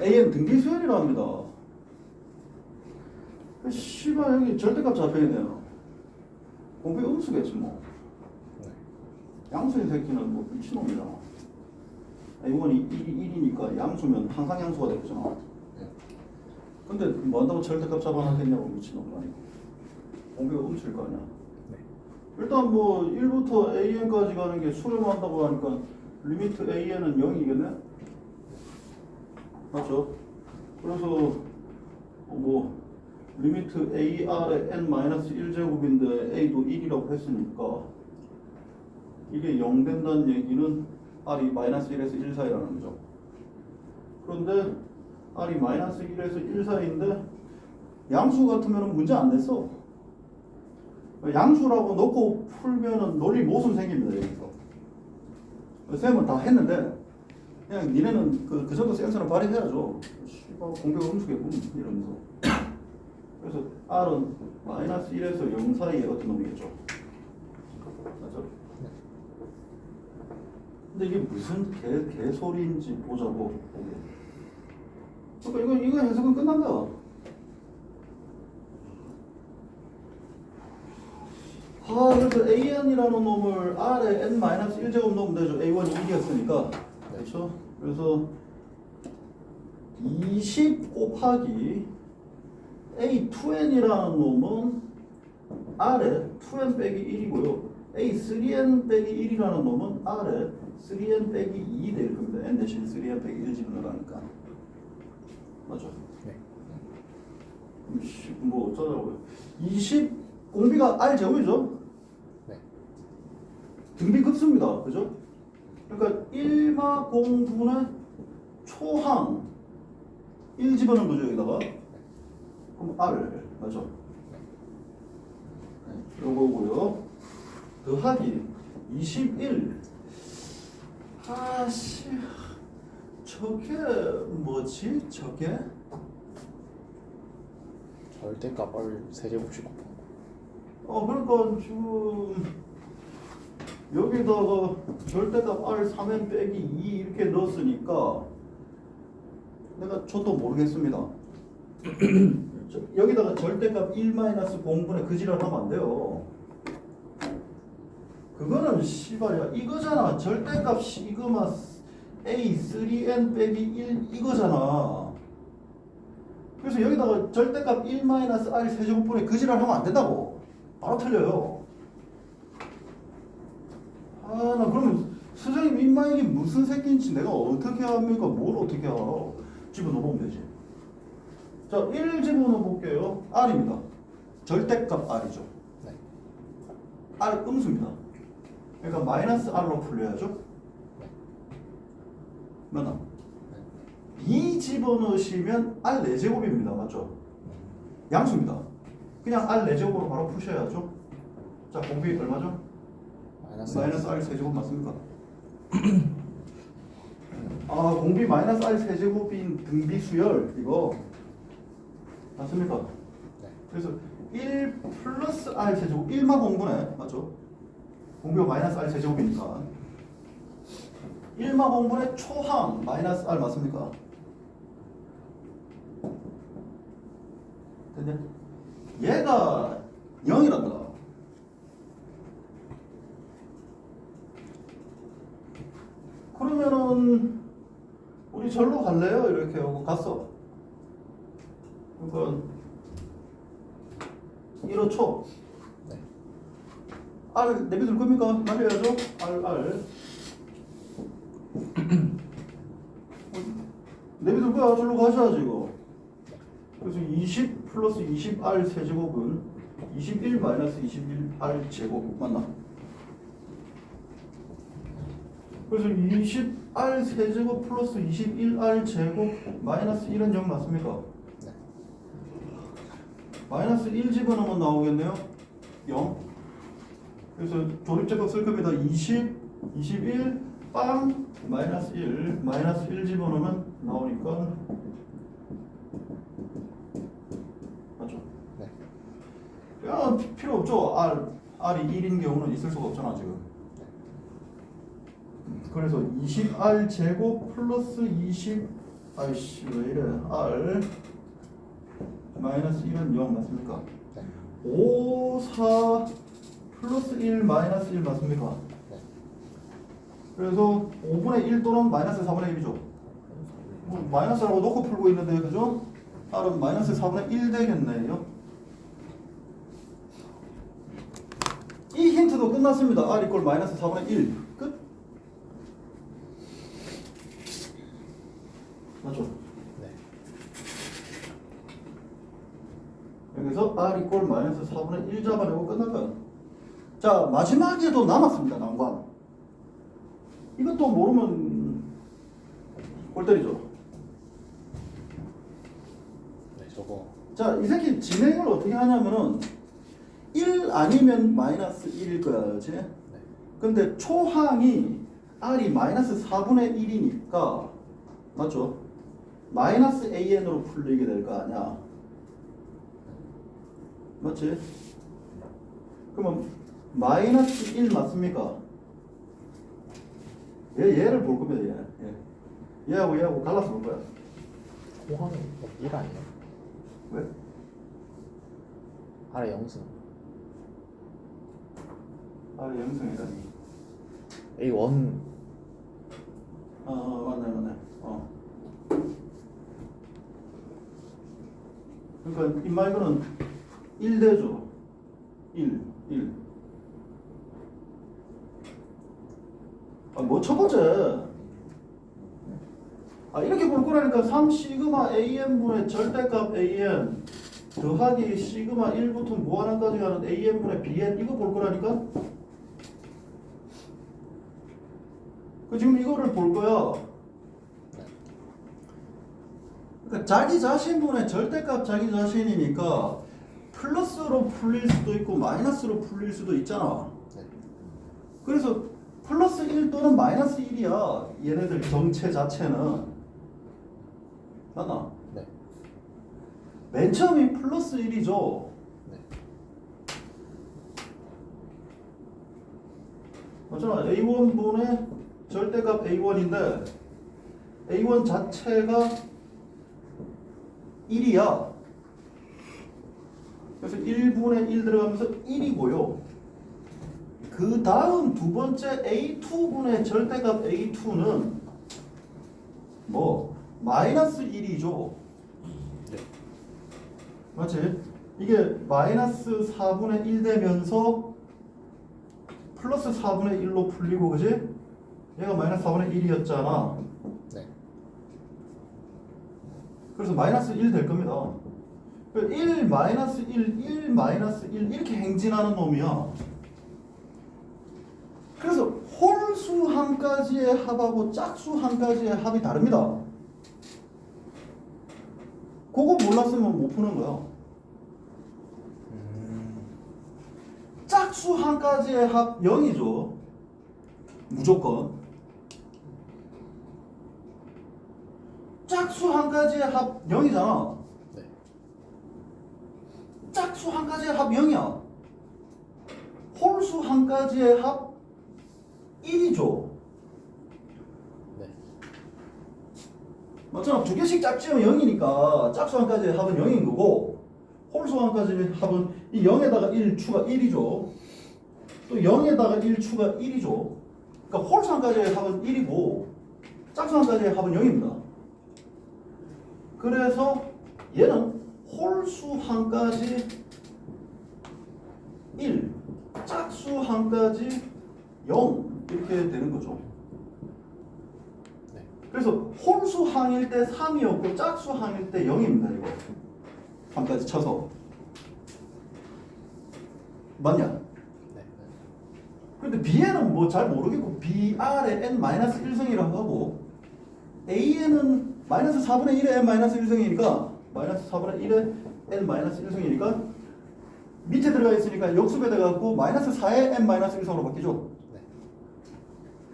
AN 등비 수열이라 합니다. 그 씨발 여기 절대값 잡혀있네요. 공부의 음수겠지 뭐. 네. 양수의 새끼는 뭐 미친놈이잖아. 아, 이건 1이 1이니까 양수면 항상 양수가 되겠잖아. 네. 근데 뭐 한다고 절대값 잡아놨겠냐고 미친놈 아니고. 공부의 음수일 거 아니야. 네. 일단 뭐 1부터 AN까지 가는 게 수렴한다고 하니까 리미트 AN은 0이겠네? 맞죠? 그래서 뭐 리미트 AR의 n-1제곱인데 A도 1이라고 했으니까 이게 0 된다는 얘기는 R이 마이너스 1에서 1 사이라는 거죠. 그런데 R이 마이너스 1에서 1 사이인데 양수 같으면 문제 안 냈어. 양수라고 놓고 풀면은 논리 모순 생깁니다 여기서. 쌤은 다 했는데 그냥 니네는 그, 그 정도 센스는 발휘해야죠. 씨발 공격 음수겠군 이러면서. 그래서 R은 마이너스 1에서 0 사이의 어떤 놈이겠죠. 맞죠? 근데 이게 무슨 개, 개소리인지 보자고. 그러니까 이거, 이거 해석은 끝난 거야. 아, 그래서 AN이라는 놈을 R에 n-1제곱 넣으면 되죠. A1이 1이었으니까. 그렇죠? 그래서 20 곱하기 A2n이라는 놈은 R에 2n 빼기 1이고요. A3n 빼기 1이라는 놈은 R에 3n 빼기 2 될 겁니다. n 대신 3n 빼기 1 집어넣으니까. 맞죠? 네. 뭐 어쩌자고요. 20 공비가 R 제곱이죠? 네. 등비 급수입니다. 그죠? 그러니까 1마 공분의 초항 1 집어넣은 거죠 여기다가? 그럼 R 맞죠? 네, 요거고요. 더하기 21 아씨. 저게 뭐지? 저게? 절대값 R 세제곱씩 곱한 거. 어 그러니까 지금 여기다가 절대값 R 3n 빼기 2 이렇게 넣었으니까 내가 저도 모르겠습니다. 저- 여기다가 절대값 1 마이너스 공분의 그 지랄 하면 안 돼요. 그거는 씨발이야 이거잖아 절대값 시그마 A 3n 빼기 1 이거잖아. 그래서 여기다가 절대값 1 마이너스 R 세제곱분의 그 지랄 하면 안 된다고. 바로 틀려요. 아, 나 그러면 선생님 인마이게 무슨 새끼인지 내가 어떻게 합니까? 뭘 어떻게 알아? 집어넣으면 되지. 자, 1 집어넣어 볼게요. R입니다. 절대값 R이죠. 네. R 음수입니다. 그러니까 마이너스 R로 풀려야죠. 네. 맞나? 2 집어넣으시면 R 4제곱입니다. 맞죠? 양수입니다. 그냥 R 4제곱으로 바로 푸셔야죠. 자, 공비 얼마죠? 마이너스 R 세제곱 맞습니까? 아 공비 마이너스 R 세제곱인 등비 수열 이거 맞습니까? 네. 그래서 1 플러스 R 세제곱 1만 공분해 맞죠? 공비가 마이너스 R 세제곱이니까 1만 공분의 초항 마이너스 R 맞습니까? 됐냐? 얘가 0이란다 그러면은 우리 절로 갈래요? 이렇게 하고 갔어. 그러니까 1호 초 네. R 내비둘 겁니까? 날려야죠. R R 내비둘 거야. 절로 가셔야지 이거. 그래서 20 플러스 20R 세제곱은 21 마이너스 21R 제곱 맞나? 그래서 20R 세제곱 플러스 21R 제곱 마이너스 1은 0 맞습니까? 네. 마이너스 1 집어넣으면 나오겠네요? 0 그래서 조립제법 쓸 겁니다 20, 21, 빵, 마이너스 1 마이너스 1 집어넣으면 나오니까 맞죠? 네. 야 필요 없죠 R, R이 1인 경우는 있을 수가 없잖아 지금 그래서 20R 제곱 플러스 20 아이씨 왜 이래 R 마이너스 1은 0 맞습니까? 네. 5, 4 플러스 1 마이너스 1 맞습니까? 네. 그래서 5분의 1 또는 마이너스 4분의 1이죠. 뭐 마이너스라고 놓고 풀고 있는데 그죠? R은 마이너스 4분의 1 되겠네요. 이 힌트도 끝났습니다. R 이꼴 마이너스 4분의 1 끝. 맞죠? 네. 여기서 R 이꼴 마이너스 4분의 1 잡아내고 끝날까요? 자 마지막에도 남았습니다. 난관. 이것도 모르면 골 때리죠. 네. 저거 자, 이 새끼 진행을 어떻게 하냐면은 1 아니면 마이너스 1일 거야, 그렇지? 네. 근데 초항이 r이 마이너스 4분의 1이니까 맞죠? 마이너스 an으로 풀리게 될 거 아니야. 맞지? 그러면 마이너스 1 맞습니까? 얘 얘를 볼 겁니다, 얘. 얘. 얘하고 얘하고 갈라서 볼 거야. 호항이 1 아니에요? 왜? 아래 영승 아, 영성이라니. A1 어, 어 맞네 맞네 어 그러니까 이 말고는 1대죠 1 1 아, 뭐첫 번째? 아 이렇게 볼 거라니까 3 시그마 AN분의 절대값 AN 더하기 시그마 1부터 무한한까지 가는 AN분의 BN 이거 볼 거라니까? 그 지금 이거를 볼 거야. 그러니까 자기 자신분의 절대값 자기 자신이니까 플러스로 풀릴 수도 있고 마이너스로 풀릴 수도 있잖아. 네. 그래서 플러스 1 또는 마이너스 1이야. 얘네들 정체 자체는 맞나? 네. 맨 처음이 플러스 1이죠. 네. 맞잖아. A1분의 절대값 A1인데 A1 자체가 1이야. 그래서 1분의 1 들어가면서 1이고요. 그 다음 두 번째 A2분의 절대값 A2는 뭐 마이너스 1이죠. 네. 맞지? 이게 마이너스 4분의 1 되면서 플러스 4분의 1로 풀리고 그지? 얘가 마이너스 4분의 1이었잖아. 네. 그래서 마이너스 1 될 겁니다. 1 마이너스 1, 1 마이너스 1 이렇게 행진하는 놈이야. 그래서 홀수 한 가지의 합하고 짝수 한 가지의 합이 다릅니다. 그거 몰랐으면 못 푸는 거야. 음. 짝수 한 가지의 합 0이죠. 무조건. 짝수 한 가지의 합 0이잖아. 네. 짝수 한 가지의 합 0이야. 홀수 한 가지의 합 1이죠. 네. 맞잖아. 두 개씩 짝지면 0이니까 짝수 한 가지의 합은 0인 거고 홀수 한 가지의 합은 이 0에다가 1 추가 1이죠. 또 0에다가 1 추가 1이죠. 그러니까 홀수 한 가지의 합은 1이고 짝수 한 가지의 합은 0입니다. 그래서 얘는 홀수 한 가지 1, 짝수 한 가지 0 이렇게 되는 거죠. 네. 그래서 홀수 항일 때 3이었고 짝수 항일 때 0입니다. 이거 3까지 쳐서 맞냐? 네. 근데 B에는 뭐잘 모르겠고 BR에 n-1승이라고 하고 A에는 마이너스 4분의 1에 n-1승이니까 마이너스 4분의 1에 n-1승이니까 밑에 들어가 있으니까 역수배 돼갖고 마이너스 4에 n-1승으로 바뀌죠. 네.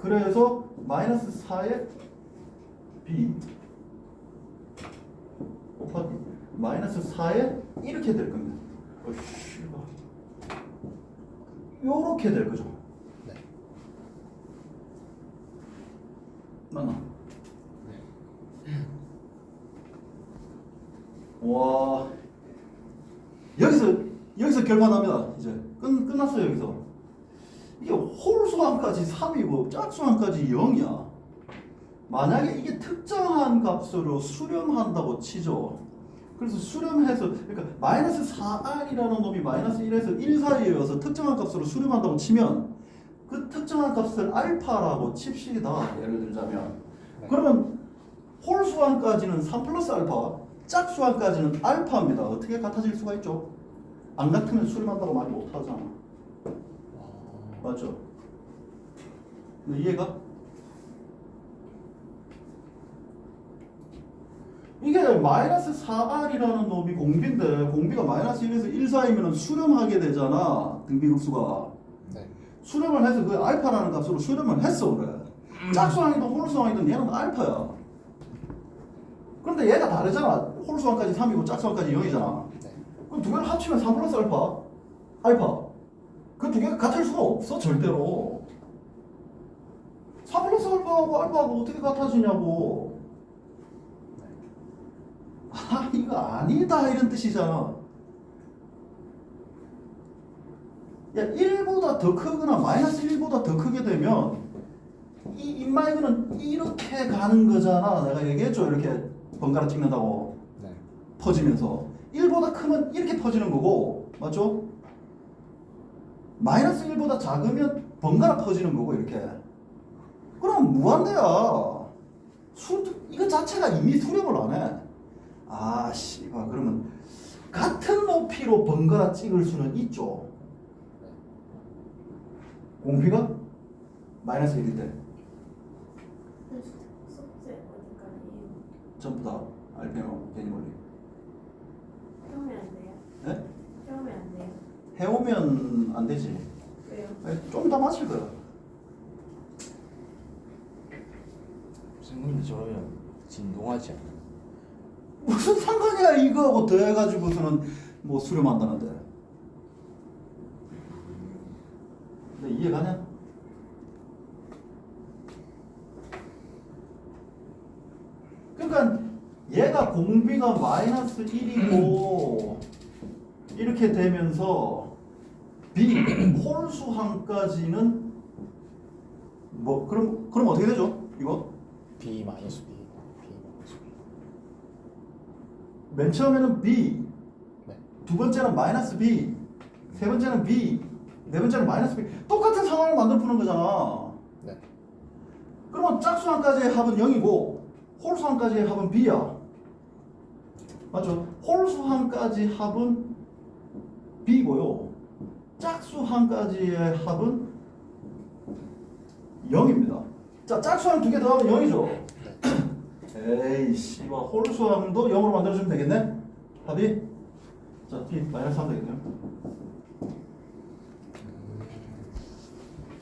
그래서 마이너스 4에 b 곱하기 마이너스 4에 이렇게 될 겁니다. 요렇게 될 거죠. 네. 맞나? 와 여기서 여기서 결과 납니다. 이제 끝 끝났어요 여기서. 이게 홀수함까지 3이고 짝수함까지 0이야. 만약에 이게 특정한 값으로 수렴한다고 치죠. 그래서 수렴해서 그러니까 마이너스 4r이라는 놈이 마이너스 1에서 1 사이여서 특정한 값으로 수렴한다고 치면 그 특정한 값을 알파라고 칩시다. 예를 들자면 네. 그러면 홀수함까지는 3 플러스 알파, 짝수함까지는 알파입니다. 어떻게 같아질 수가 있죠? 안 같으면 수렴한다고 말 못하잖아. 어, 맞죠? 이해가? 이게 마이너스 4r이라는 놈이 공비인데 공비가 마이너스 1에서 1 사이면 수렴하게 되잖아 등비급수가 네. 수렴을 해서 그 알파라는 값으로 수렴을 했어 그래 짝수항이든 홀수항이든 얘는 알파야 그런데 얘가 다르잖아. 홀수항까지 3이고 짝수항까지 0이잖아. 네. 그럼 두 개를 합치면 3 플러스 알파? 알파. 그 두 개가 같을 수가 없어 절대로. 3 플러스 알파하고 알파하고 어떻게 같아지냐고. 아 이거 아니다 이런 뜻이잖아. 야 1보다 더 크거나 마이너스 1보다 더 크게 되면 이 인마이그는 이렇게 가는 거잖아. 내가 얘기했죠? 이렇게 번갈아 찍는다고 네. 퍼지면서 1보다 크면 이렇게 퍼지는 거고 맞죠? 마이너스 1보다 작으면 번갈아 퍼지는 거고 이렇게. 그럼 무한대야. 수, 이거 자체가 이미 수렴을 안해. 아 씨발 그러면 같은 높이로 번갈아 찍을 수는 있죠? 공비가 마이너스 1일 때 숙제 어디까지 전부 다 RPM 개념 원리 해오면 안 돼요? 네? 해오면 안 돼요? 해오면 안 되지 왜요? 좀 더 맞출 거야 선생님 저러면 진동하지 않아요? 무슨 상관이야 이거하고 더해가지고서는 뭐 수렴한다는데 근데 이해 가냐? 그러니까 얘가 공비가 마이너스 1이고 이렇게 되면서 B 홀수항까지는 뭐 그럼 그럼 어떻게 되죠? 이거 B 마이너스 B B 마이너스 B 맨 처음에는 B 네. 두 번째는 마이너스 B, 세 번째는 B, 네 번째는 마이너스 B. 똑같은 상황을 만들어 푸는 거잖아. 네. 그러면 짝수항까지의 합은 0이고 홀수항까지의 합은 B야. 맞죠? 홀수항까지 합은 B고요. 짝수항까지의 합은 0입니다. 자, 짝수항 두개 더하면 0이죠. 네. 에이 씨발 홀수함도 0으로 만들어주면 되겠네? 합이? 자 B 마이너스 3 되겠네요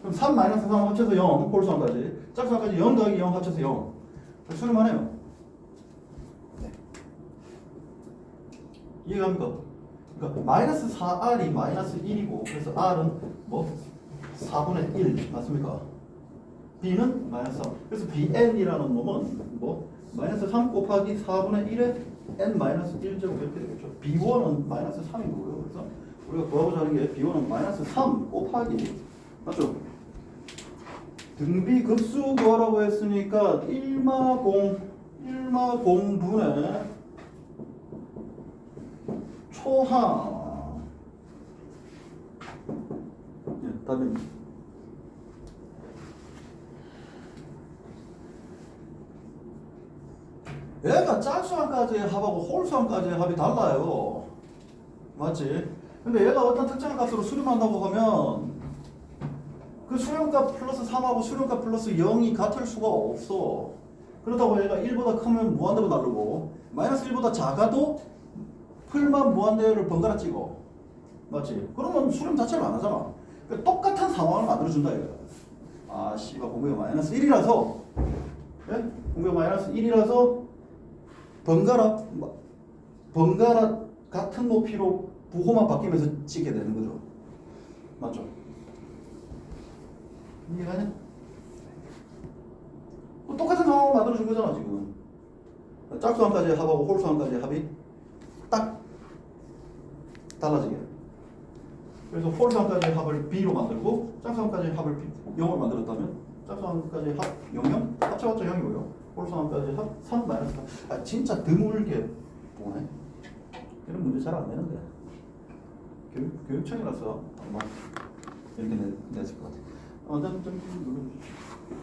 그럼 3 마이너스 3 합쳐서 0 홀수함까지 짝수함까지 0 더하기 0 합쳐서 0 수렴만 해요 네. 이해갑니까? 그러니까 마이너스 4r이 마이너스 1이고 그래서 r은 뭐? 4분의 1 맞습니까? b는 마이너스 3 그래서 bn이라는 놈은 뭐? 마이너스 3 곱하기 4분의 1에 n 마이너스 1제곱 이렇게 되겠죠 b1은 마이너스 3인 거고요 그래서 우리가 구하고자 하는 게 b1은 마이너스 3 곱하기 맞죠? 등비 급수 구하라고 했으니까 1마 공 1마 공분의 초항 예, 답입니다. 얘가 짝수항까지의 합하고 홀수항까지의 합이 달라요. 맞지? 근데 얘가 어떤 특정한 값으로 수렴한다고 하면 그 수렴값 플러스 3하고 수렴값 플러스 0이 같을 수가 없어. 그렇다고 얘가 1보다 크면 무한대로 나르고 마이너스 1보다 작아도 풀만 무한대를 번갈아 찍어. 맞지? 그러면 수렴 자체를 안 하잖아. 그러니까 똑같은 상황을 만들어준다 이거야. 아 씨발 공배가 마이너스 1이라서 예? 공배가 마이너스 1이라서 번갈아 마- 번갈아 같은 높이로 부호만 바뀌면서 찍게 되는 거죠. 맞죠? 이해가냐? 뭐 똑같은 상황을 만들어준 거잖아 지금. 짝수항까지 합하고 홀수항까지 합이 딱 달라지게. 그래서 홀상까지 합을 B로 만들고 짝상까지 합을 B, 0을 만들었다면 짝상까지 합 0, 0? 합쳐봤자 0이고요. 홀상까지 합3 마이너스 4. 아, 진짜 드물게 보네. 이런 문제 잘 안 되는데. 교육, 교육청이라서 아마 이렇게 내, 냈을 것 같아. 어, 좀, 좀, 눌러주십시오.